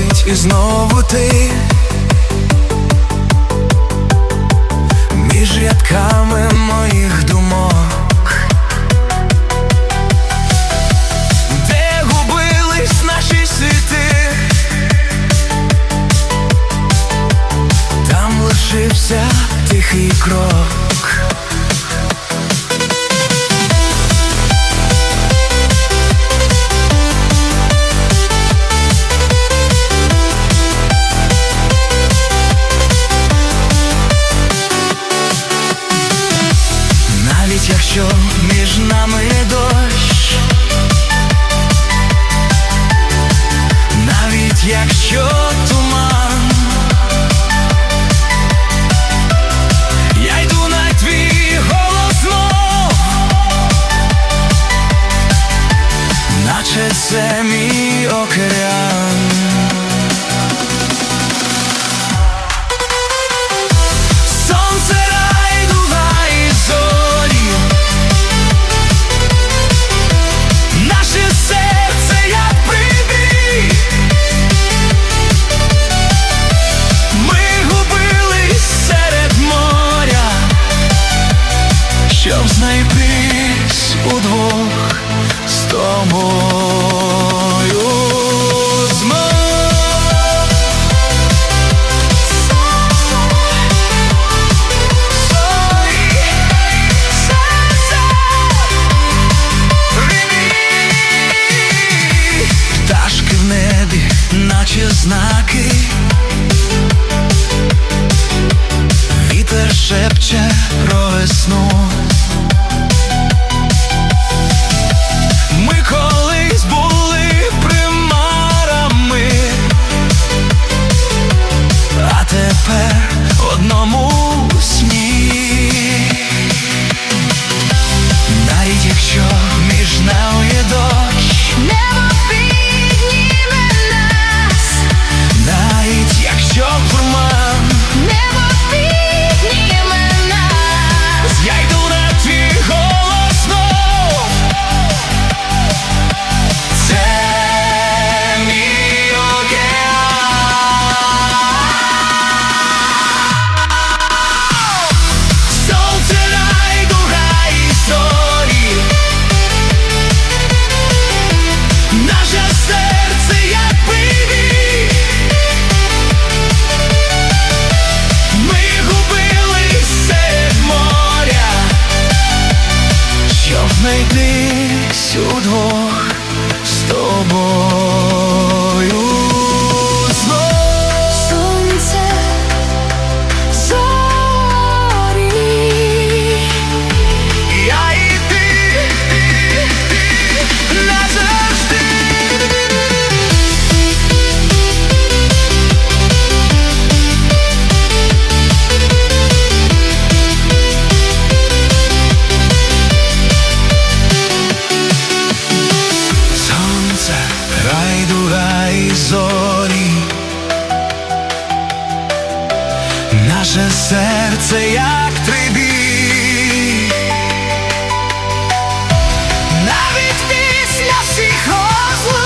болить і знову ти між рядками моїх думок. Де губились наші світи, там лишився тихий крок. 泣き зорі, наше серце як трибій навіть після всіх розлук.